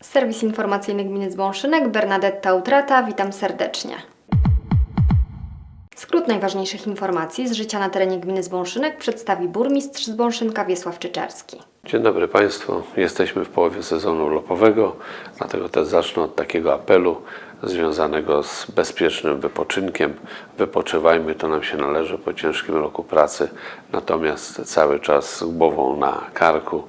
Serwis informacyjny Gminy Zbąszynek, Bernadetta Utrata, witam serdecznie. Skrót najważniejszych informacji z życia na terenie gminy Zbąszynek przedstawi burmistrz Zbąszynka Wiesław Czyczerski. Dzień dobry Państwu. Jesteśmy w połowie sezonu urlopowego, dlatego też zacznę od takiego apelu związanego z bezpiecznym wypoczynkiem. Wypoczywajmy, to nam się należy po ciężkim roku pracy, natomiast cały czas z głową na karku,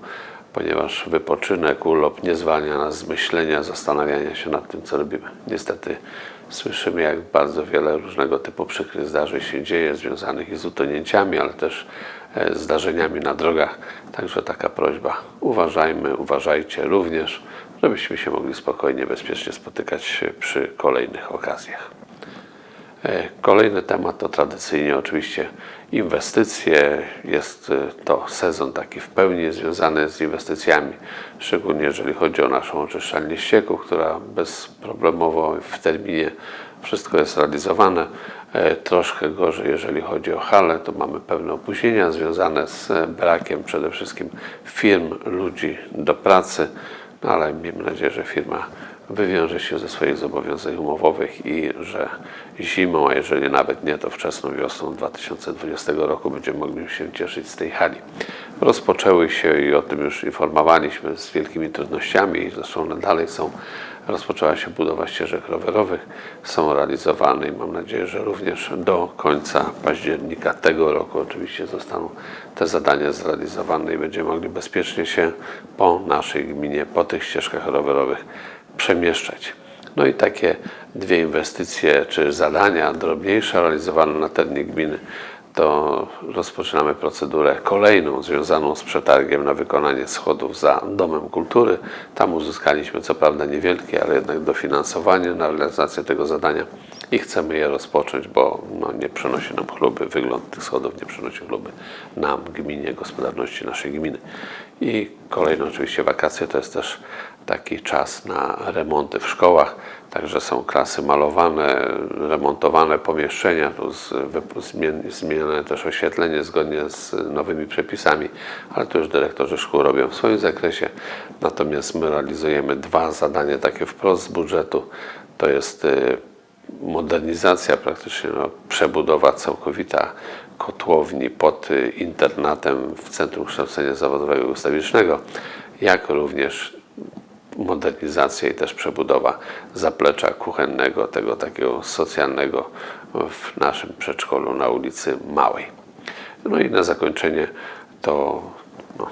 ponieważ wypoczynek, urlop nie zwalnia nas z myślenia, zastanawiania się nad tym, co robimy. Niestety słyszymy, jak bardzo wiele różnego typu przykrych zdarzeń się dzieje, związanych z utonięciami, ale też e, zdarzeniami na drogach. Także taka prośba, uważajmy, uważajcie również, żebyśmy się mogli spokojnie, bezpiecznie spotykać przy kolejnych okazjach. E, Kolejny temat to tradycyjnie oczywiście inwestycje. Jest e, to sezon taki w pełni związany z inwestycjami, szczególnie jeżeli chodzi o naszą oczyszczalnię ścieków, która bezproblemowo w terminie wszystko jest realizowane. E, Troszkę gorzej, jeżeli chodzi o hale, to mamy pewne opóźnienia związane z brakiem przede wszystkim firm, ludzi do pracy, ale miejmy nadzieję, że firma wywiąże się ze swoich zobowiązań umowowych i że zimą, a jeżeli nawet nie, to wczesną wiosną 2020 roku będziemy mogli się cieszyć z tej hali. Rozpoczęły się i o tym już informowaliśmy z wielkimi trudnościami i zresztą one dalej są. Rozpoczęła się budowa ścieżek rowerowych, są realizowane i mam nadzieję, że również do końca października tego roku oczywiście zostaną te zadania zrealizowane i będziemy mogli bezpiecznie się po naszej gminie, po tych ścieżkach rowerowych przemieszczać. No i takie dwie inwestycje czy zadania drobniejsze realizowane na terenie gminy, to rozpoczynamy procedurę kolejną związaną z przetargiem na wykonanie schodów za Domem Kultury. Tam uzyskaliśmy co prawda niewielkie, ale jednak dofinansowanie na realizację tego zadania i chcemy je rozpocząć, bo no, nie przynosi nam chluby, wygląd tych schodów nie przynosi chluby nam, gminie, gospodarności naszej gminy. I kolejne oczywiście wakacje to jest też taki czas na remonty w szkołach, także są klasy malowane, remontowane pomieszczenia, tu z, wyp- zmien- zmienione też oświetlenie zgodnie z nowymi przepisami, ale to już dyrektorzy szkół robią w swoim zakresie. Natomiast my realizujemy dwa zadania takie wprost z budżetu. To jest y, modernizacja, praktycznie no, przebudowa całkowita kotłowni pod y, internatem w Centrum Kształcenia Zawodowego Ustawicznego, jak również modernizacja i też przebudowa zaplecza kuchennego, tego takiego socjalnego w naszym przedszkolu na ulicy Małej. No i na zakończenie to no,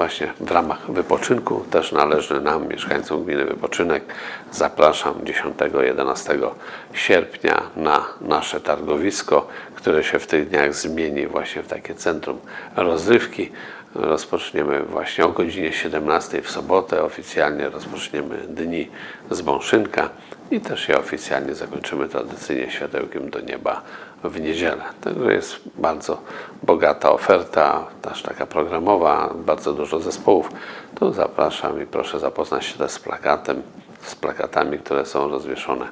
właśnie w ramach wypoczynku też należy nam, mieszkańcom gminy Wypoczynek. Zapraszam 10-11 sierpnia na nasze targowisko, które się w tych dniach zmieni właśnie w takie centrum rozrywki. Rozpoczniemy właśnie o godzinie 17 w sobotę. Oficjalnie rozpoczniemy dni z Bąszynka i też je oficjalnie zakończymy tradycyjnie światełkiem do nieba w niedzielę. Także jest bardzo bogata oferta, też taka programowa, bardzo dużo zespołów. Tu zapraszam i proszę zapoznać się też z plakatem, z plakatami, które są rozwieszone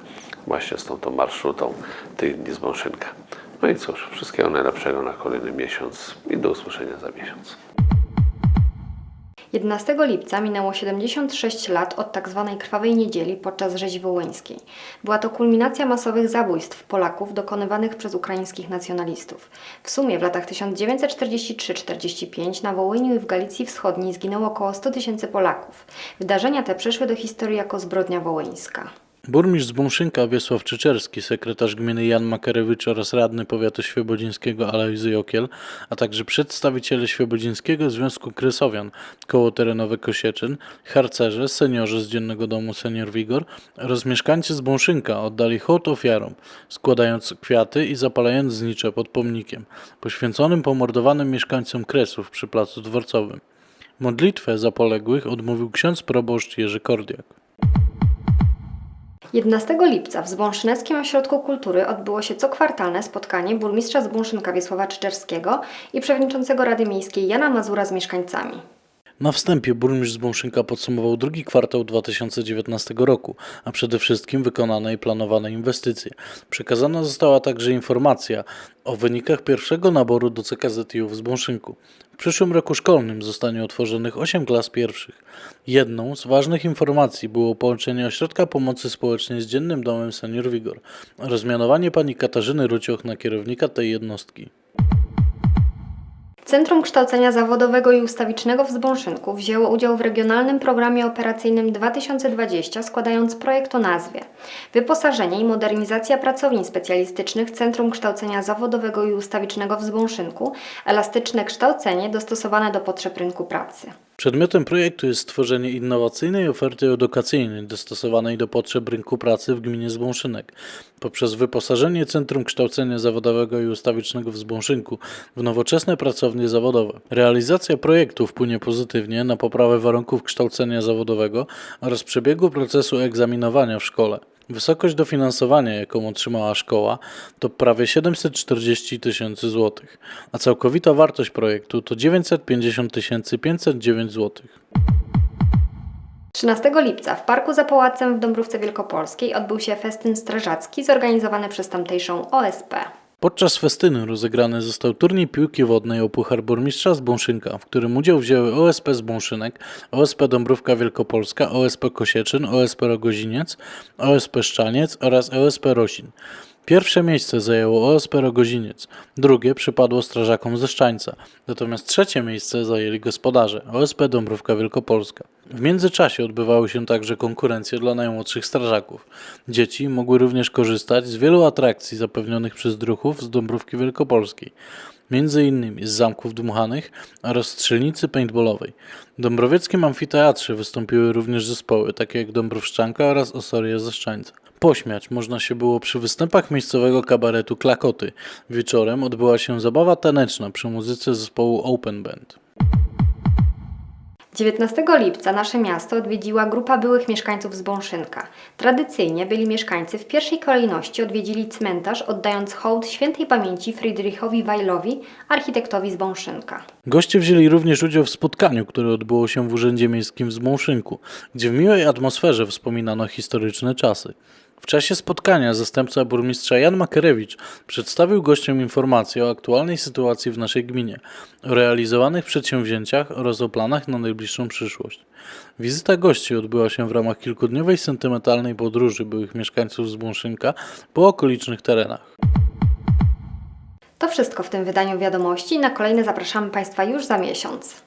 właśnie z tą, tą marszrutą tych dni z Bąszynka. No i cóż, wszystkiego najlepszego na kolejny miesiąc i do usłyszenia za miesiąc. 11 lipca minęło 76 lat od tzw. krwawej niedzieli podczas rzezi wołyńskiej. Była to kulminacja masowych zabójstw Polaków dokonywanych przez ukraińskich nacjonalistów. W sumie w latach 1943-45 na Wołyniu i w Galicji Wschodniej zginęło około 100 tysięcy Polaków. Wydarzenia te przeszły do historii jako zbrodnia wołyńska. Burmistrz z Bąszynka Wiesław Czyczerski, sekretarz gminy Jan Makarewicz oraz radny powiatu świebodzińskiego Alojzy Jokiel, a także przedstawiciele Świebodzińskiego Związku Kresowian, Koło Terenowe Kosieczyn, harcerze, seniorzy z Dziennego Domu Senior Wigor oraz mieszkańcy z oddali hołd ofiarom, składając kwiaty i zapalając znicze pod pomnikiem, poświęconym pomordowanym mieszkańcom Kresów przy Placu Dworcowym. Modlitwę za poległych odmówił ksiądz proboszcz Jerzy Kordiak. 11 lipca w Zbąszyneckim Ośrodku Kultury odbyło się cokwartalne spotkanie burmistrza Zbąszynka Wiesława Czyczerskiego i przewodniczącego Rady Miejskiej Jana Mazura z mieszkańcami. Na wstępie burmistrz Zbąszynka podsumował drugi kwartał 2019 roku, a przede wszystkim wykonane i planowane inwestycje. Przekazana została także informacja o wynikach pierwszego naboru do CKZiU w Zbąszynku. W przyszłym roku szkolnym zostanie otworzonych 8 klas pierwszych. Jedną z ważnych informacji było połączenie Ośrodka Pomocy Społecznej z Dziennym Domem Senior Wigor oraz mianowanie pani Katarzyny Rucioch na kierownika tej jednostki. Centrum Kształcenia Zawodowego i Ustawicznego w Zbąszynku wzięło udział w regionalnym programie operacyjnym 2020, składając projekt o nazwie Wyposażenie i modernizacja pracowni specjalistycznych Centrum Kształcenia Zawodowego i Ustawicznego w Zbąszynku, elastyczne kształcenie dostosowane do potrzeb rynku pracy. Przedmiotem projektu jest stworzenie innowacyjnej oferty edukacyjnej dostosowanej do potrzeb rynku pracy w gminie Zbąszynek poprzez wyposażenie Centrum Kształcenia Zawodowego i Ustawicznego w Zbąszynku w nowoczesne pracownie zawodowe. Realizacja projektu wpłynie pozytywnie na poprawę warunków kształcenia zawodowego oraz przebiegu procesu egzaminowania w szkole. Wysokość dofinansowania, jaką otrzymała szkoła, to prawie 740 tysięcy złotych, a całkowita wartość projektu to 950 509 złotych. 13 lipca w Parku za Pałacem w Dąbrówce Wielkopolskiej odbył się festyn strażacki zorganizowany przez tamtejszą OSP. Podczas festynu rozegrany został turniej piłki wodnej o Puchar Burmistrza z Bąszynka, w którym udział wzięły OSP z Bąszynek, OSP Dąbrówka Wielkopolska, OSP Kosieczyn, OSP Rogoziniec, OSP Szczaniec oraz OSP Rosin. Pierwsze miejsce zajęło OSP Rogoziniec, drugie przypadło strażakom ze Szczańca, natomiast trzecie miejsce zajęli gospodarze OSP Dąbrówka Wielkopolska. W międzyczasie odbywały się także konkurencje dla najmłodszych strażaków. Dzieci mogły również korzystać z wielu atrakcji zapewnionych przez druhów z Dąbrówki Wielkopolskiej między innymi z zamków dmuchanych oraz strzelnicy paintballowej. W Dąbrowieckim Amfiteatrze wystąpiły również zespoły takie jak Dąbrowszczanka oraz Osoria ze Szczańca. Pośmiać można się było przy występach miejscowego kabaretu Klakoty. Wieczorem odbyła się zabawa taneczna przy muzyce zespołu Open Band. 19 lipca nasze miasto odwiedziła grupa byłych mieszkańców Zbąszynka. Tradycyjnie byli mieszkańcy w pierwszej kolejności odwiedzili cmentarz, oddając hołd świętej pamięci Friedrichowi Weilowi, architektowi Zbąszynka. Goście wzięli również udział w spotkaniu, które odbyło się w Urzędzie Miejskim w Zmąszynku, gdzie w miłej atmosferze wspominano historyczne czasy. W czasie spotkania zastępca burmistrza Jan Makerewicz przedstawił gościom informacje o aktualnej sytuacji w naszej gminie, o realizowanych przedsięwzięciach oraz o planach na najbliższą przyszłość. Wizyta gości odbyła się w ramach kilkudniowej sentymentalnej podróży byłych mieszkańców z Błąszynka po okolicznych terenach. To wszystko w tym wydaniu wiadomości. Na kolejne zapraszamy Państwa już za miesiąc.